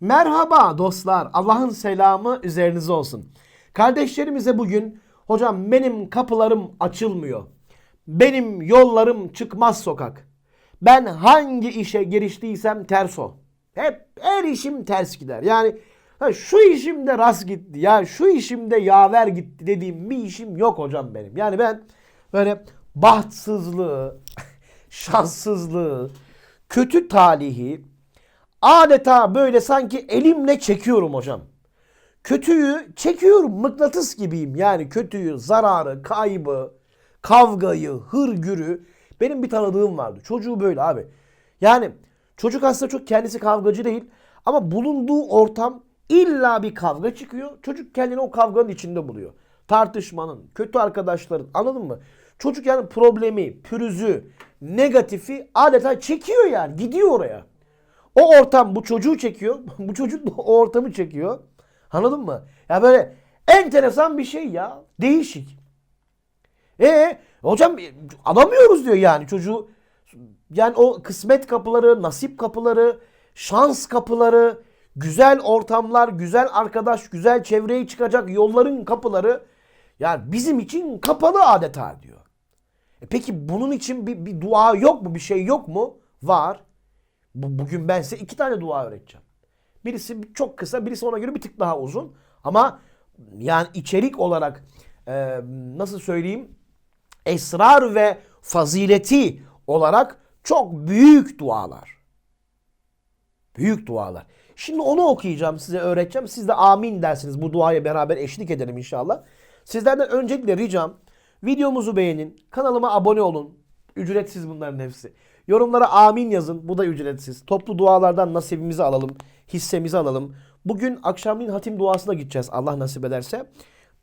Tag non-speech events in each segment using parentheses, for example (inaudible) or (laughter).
Merhaba dostlar. Allah'ın selamı üzerinize olsun. Kardeşlerimize bugün hocam benim kapılarım açılmıyor. Benim yollarım çıkmaz sokak. Ben hangi işe giriştiysem ters o. Hep her işim ters gider. Yani ha, şu işimde rast gitti ya şu işimde yaver gitti dediğim bir işim yok hocam benim. Yani ben böyle bahtsızlığı, (laughs) şanssızlığı, kötü talihi adeta böyle sanki elimle çekiyorum hocam. Kötüyü çekiyorum mıknatıs gibiyim. Yani kötüyü, zararı, kaybı, kavgayı, hırgürü. Benim bir tanıdığım vardı. Çocuğu böyle abi. Yani çocuk aslında çok kendisi kavgacı değil. Ama bulunduğu ortam illa bir kavga çıkıyor. Çocuk kendini o kavganın içinde buluyor. Tartışmanın, kötü arkadaşların anladın mı? Çocuk yani problemi, pürüzü, negatifi adeta çekiyor yani. Gidiyor oraya. O ortam bu çocuğu çekiyor. (laughs) Bu çocuk da o ortamı çekiyor. Anladın mı? Ya böyle enteresan bir şey ya. Değişik. E hocam alamıyoruz diyor yani çocuğu. Yani o kısmet kapıları, nasip kapıları, şans kapıları, güzel ortamlar, güzel arkadaş, güzel çevreye çıkacak yolların kapıları yani bizim için kapalı adeta diyor. E peki bunun için bir, bir dua yok mu? Bir şey yok mu? Var. Bu, bugün ben size iki tane dua öğreteceğim. Birisi çok kısa, birisi ona göre bir tık daha uzun. Ama yani içerik olarak e, nasıl söyleyeyim? Esrar ve fazileti olarak çok büyük dualar. Büyük dualar. Şimdi onu okuyacağım size öğreteceğim. Siz de amin dersiniz. Bu duaya beraber eşlik edelim inşallah. Sizlerden öncelikle ricam videomuzu beğenin. Kanalıma abone olun. Ücretsiz bunların hepsi. Yorumlara amin yazın. Bu da ücretsiz. Toplu dualardan nasibimizi alalım. Hissemizi alalım. Bugün akşamleyin hatim duasına gideceğiz. Allah nasip ederse.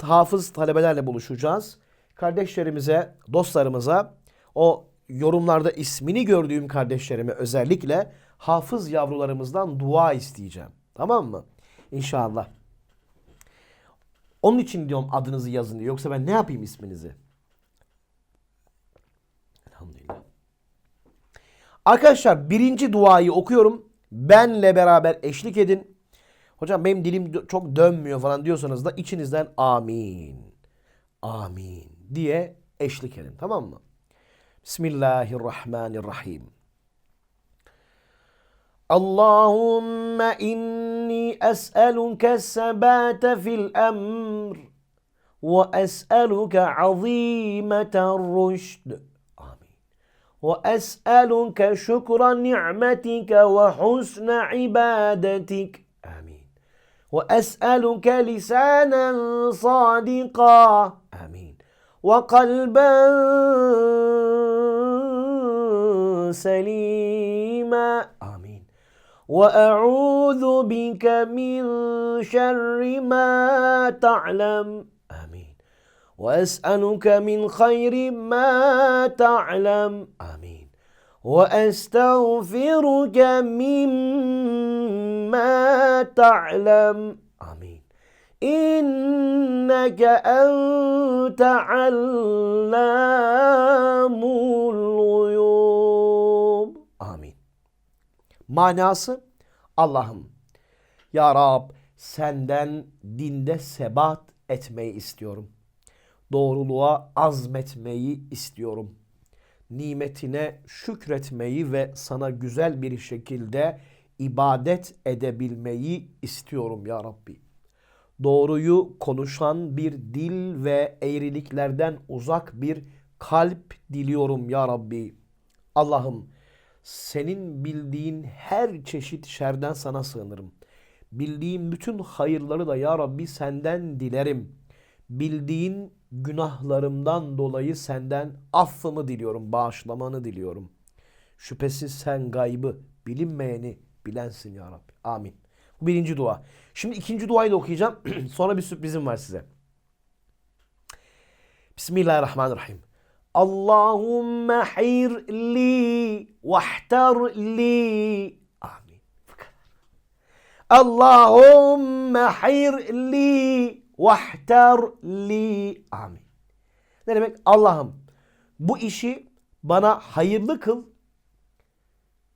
Hafız talebelerle buluşacağız. Kardeşlerimize, dostlarımıza o yorumlarda ismini gördüğüm kardeşlerime özellikle hafız yavrularımızdan dua isteyeceğim. Tamam mı? İnşallah. Onun için diyorum adınızı yazın diye. Yoksa ben ne yapayım isminizi? Arkadaşlar birinci duayı okuyorum. Benle beraber eşlik edin. Hocam benim dilim dö- çok dönmüyor falan diyorsanız da içinizden amin. Amin diye eşlik edin. Tamam mı? Bismillahirrahmanirrahim. اللهم إني أسألك الثبات في الأمر وأسألك عظيمة الرشد آمين وأسألك شكر نعمتك وحسن عبادتك. آمين. وأسألك لسانا صادقا. آمين. وقلبا سليما. آمين. وأعوذ بك من شر ما تعلم. وأسألك من خير ما تعلم آمين وأستغفرك مما تعلم آمين إنك أنت علام الغيوب آمين Manası Allah'ım Ya Rab senden dinde sebat etmeyi istiyorum. Doğruluğa azmetmeyi istiyorum. Nimetine şükretmeyi ve sana güzel bir şekilde ibadet edebilmeyi istiyorum ya Rabbi. Doğruyu konuşan bir dil ve eğriliklerden uzak bir kalp diliyorum ya Rabbi. Allah'ım senin bildiğin her çeşit şerden sana sığınırım. Bildiğim bütün hayırları da ya Rabbi senden dilerim. Bildiğin günahlarımdan dolayı senden affımı diliyorum, bağışlamanı diliyorum. Şüphesiz sen gaybı, bilinmeyeni bilensin ya Rabbi. Amin. Bu birinci dua. Şimdi ikinci duayı da okuyacağım. (clears throat) Sonra bir sürprizim var size. Bismillahirrahmanirrahim. Allahümme hirli vahterli. Amin. Bu kadar. Allahümme hirli vahterli. Amin. Ne demek? Allah'ım bu işi bana hayırlı kıl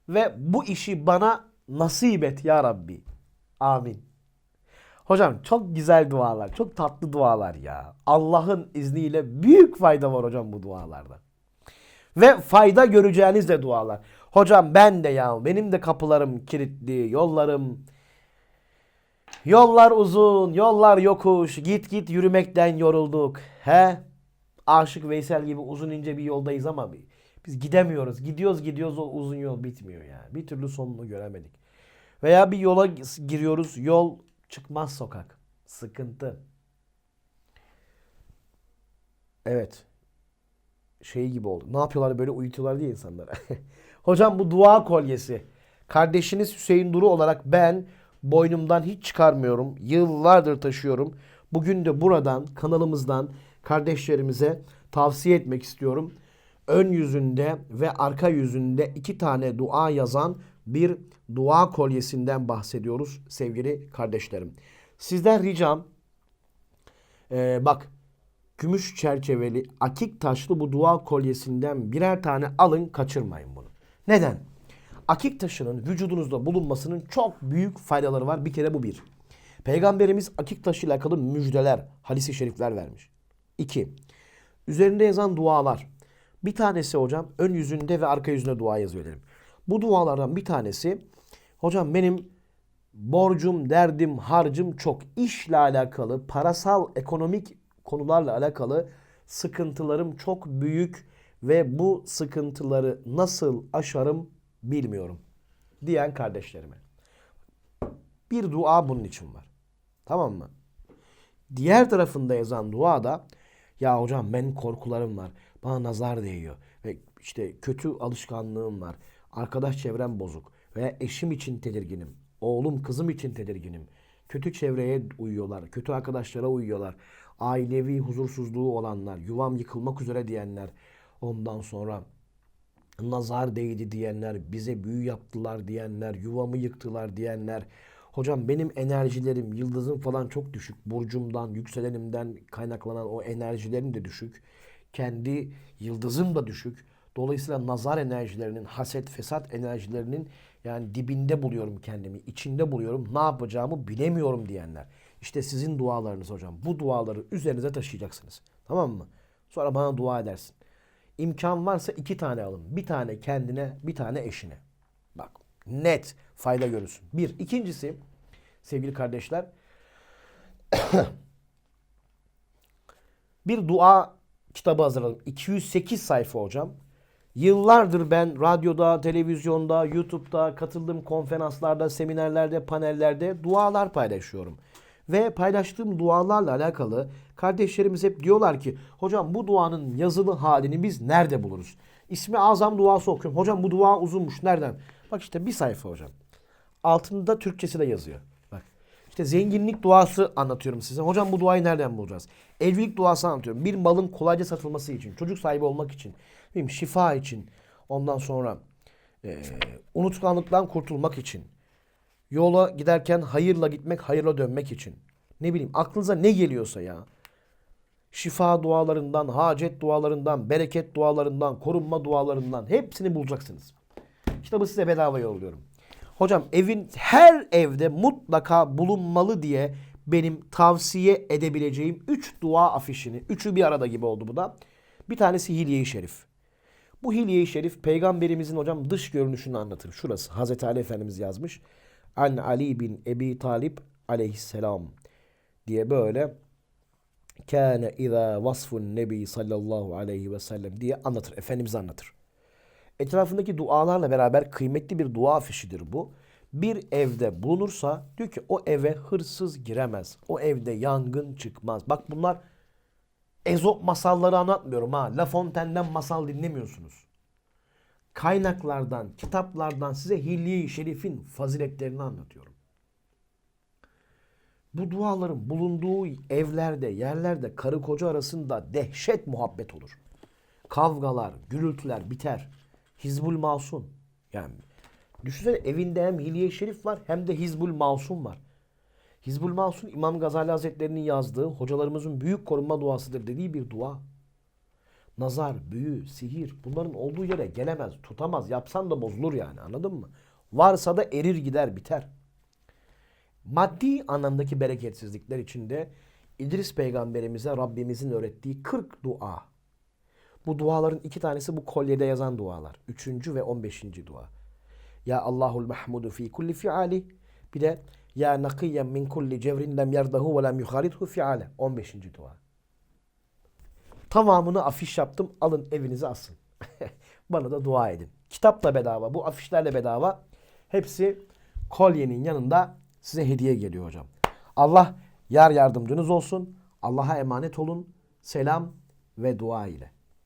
ve bu işi bana nasip et ya Rabbi. Amin. Hocam çok güzel dualar, çok tatlı dualar ya. Allah'ın izniyle büyük fayda var hocam bu dualarda. Ve fayda göreceğiniz de dualar. Hocam ben de ya benim de kapılarım kilitli, yollarım Yollar uzun, yollar yokuş, git git yürümekten yorulduk. He? Aşık Veysel gibi uzun ince bir yoldayız ama bi- biz gidemiyoruz. Gidiyoruz gidiyoruz o uzun yol bitmiyor ya. Bir türlü sonunu göremedik. Veya bir yola giriyoruz, yol çıkmaz sokak. Sıkıntı. Evet. Şey gibi oldu. Ne yapıyorlar böyle uyutuyorlar diye insanlara. (laughs) Hocam bu dua kolyesi. Kardeşiniz Hüseyin Duru olarak ben boynumdan hiç çıkarmıyorum. Yıllardır taşıyorum. Bugün de buradan kanalımızdan kardeşlerimize tavsiye etmek istiyorum. Ön yüzünde ve arka yüzünde iki tane dua yazan bir dua kolyesinden bahsediyoruz sevgili kardeşlerim. Sizden ricam ee, bak gümüş çerçeveli akik taşlı bu dua kolyesinden birer tane alın kaçırmayın bunu. Neden? Akik taşının vücudunuzda bulunmasının çok büyük faydaları var. Bir kere bu bir. Peygamberimiz akik taşı ile alakalı müjdeler, hadisi şerifler vermiş. İki. Üzerinde yazan dualar. Bir tanesi hocam ön yüzünde ve arka yüzünde dua yazıyor dedim. Bu dualardan bir tanesi hocam benim borcum, derdim, harcım çok. işle alakalı, parasal, ekonomik konularla alakalı sıkıntılarım çok büyük ve bu sıkıntıları nasıl aşarım bilmiyorum diyen kardeşlerime. Bir dua bunun için var. Tamam mı? Diğer tarafında yazan dua da ya hocam benim korkularım var. Bana nazar değiyor. Ve işte kötü alışkanlığım var. Arkadaş çevrem bozuk. Veya eşim için tedirginim. Oğlum kızım için tedirginim. Kötü çevreye uyuyorlar. Kötü arkadaşlara uyuyorlar. Ailevi huzursuzluğu olanlar. Yuvam yıkılmak üzere diyenler. Ondan sonra nazar değdi diyenler, bize büyü yaptılar diyenler, yuvamı yıktılar diyenler. Hocam benim enerjilerim, yıldızım falan çok düşük. Burcumdan, yükselenimden kaynaklanan o enerjilerim de düşük. Kendi yıldızım da düşük. Dolayısıyla nazar enerjilerinin, haset, fesat enerjilerinin yani dibinde buluyorum kendimi, içinde buluyorum. Ne yapacağımı bilemiyorum diyenler. İşte sizin dualarınız hocam. Bu duaları üzerinize taşıyacaksınız. Tamam mı? Sonra bana dua edersin. İmkan varsa iki tane alın. Bir tane kendine, bir tane eşine. Bak net fayda görürsün. Bir. İkincisi sevgili kardeşler (coughs) bir dua kitabı hazırladım. 208 sayfa hocam. Yıllardır ben radyoda, televizyonda, YouTube'da katıldığım konferanslarda, seminerlerde, panellerde dualar paylaşıyorum. Ve paylaştığım dualarla alakalı kardeşlerimiz hep diyorlar ki hocam bu duanın yazılı halini biz nerede buluruz? İsmi azam duası okuyorum. Hocam bu dua uzunmuş. Nereden? Bak işte bir sayfa hocam. Altında Türkçesi de yazıyor. Bak. İşte zenginlik duası anlatıyorum size. Hocam bu duayı nereden bulacağız? Evlilik duası anlatıyorum. Bir malın kolayca satılması için, çocuk sahibi olmak için, şifa için, ondan sonra eee unutkanlıktan kurtulmak için, yola giderken hayırla gitmek, hayırla dönmek için. Ne bileyim aklınıza ne geliyorsa ya. Şifa dualarından, hacet dualarından, bereket dualarından, korunma dualarından hepsini bulacaksınız. Kitabı size bedava yolluyorum. Hocam evin her evde mutlaka bulunmalı diye benim tavsiye edebileceğim 3 dua afişini, üçü bir arada gibi oldu bu da. Bir tanesi Hilye-i Şerif. Bu Hilye-i Şerif peygamberimizin hocam dış görünüşünü anlatır. Şurası Hazreti Ali Efendimiz yazmış. An Ali bin Ebi Talip aleyhisselam diye böyle kâne izâ vasfun nebi sallallahu aleyhi ve sellem diye anlatır. Efendimiz anlatır. Etrafındaki dualarla beraber kıymetli bir dua afişidir bu. Bir evde bulunursa diyor ki o eve hırsız giremez. O evde yangın çıkmaz. Bak bunlar Ezop masalları anlatmıyorum ha. La Fontaine'den masal dinlemiyorsunuz. Kaynaklardan, kitaplardan size Hilye-i Şerif'in faziletlerini anlatıyorum. Bu duaların bulunduğu evlerde, yerlerde karı koca arasında dehşet muhabbet olur. Kavgalar, gürültüler biter. Hizbul Masum. Yani düşünsene evinde hem Hilye-i Şerif var hem de Hizbul Masum var. Hizbul Masum İmam Gazali Hazretleri'nin yazdığı hocalarımızın büyük korunma duasıdır dediği bir dua. Nazar, büyü, sihir bunların olduğu yere gelemez, tutamaz. Yapsan da bozulur yani anladın mı? Varsa da erir gider biter. maddi anlamdaki bereketsizlikler içinde İdris peygamberimize Rabbimizin öğrettiği 40 dua. Bu duaların iki tanesi bu kolyede yazan dualar. Üçüncü ve on beşinci dua. Ya Allahul Mahmudu fi kulli fiali. Bir de Ya nakiyyen min kulli cevrin lem yerdahu ve lem yuharidhu fiale. 15. dua. Tamamını afiş yaptım. Alın evinize asın. (laughs) Bana da dua edin. Kitap da bedava. Bu afişlerle bedava. Hepsi kolyenin yanında size hediye geliyor hocam. Allah yar yardımcınız olsun. Allah'a emanet olun. Selam ve dua ile.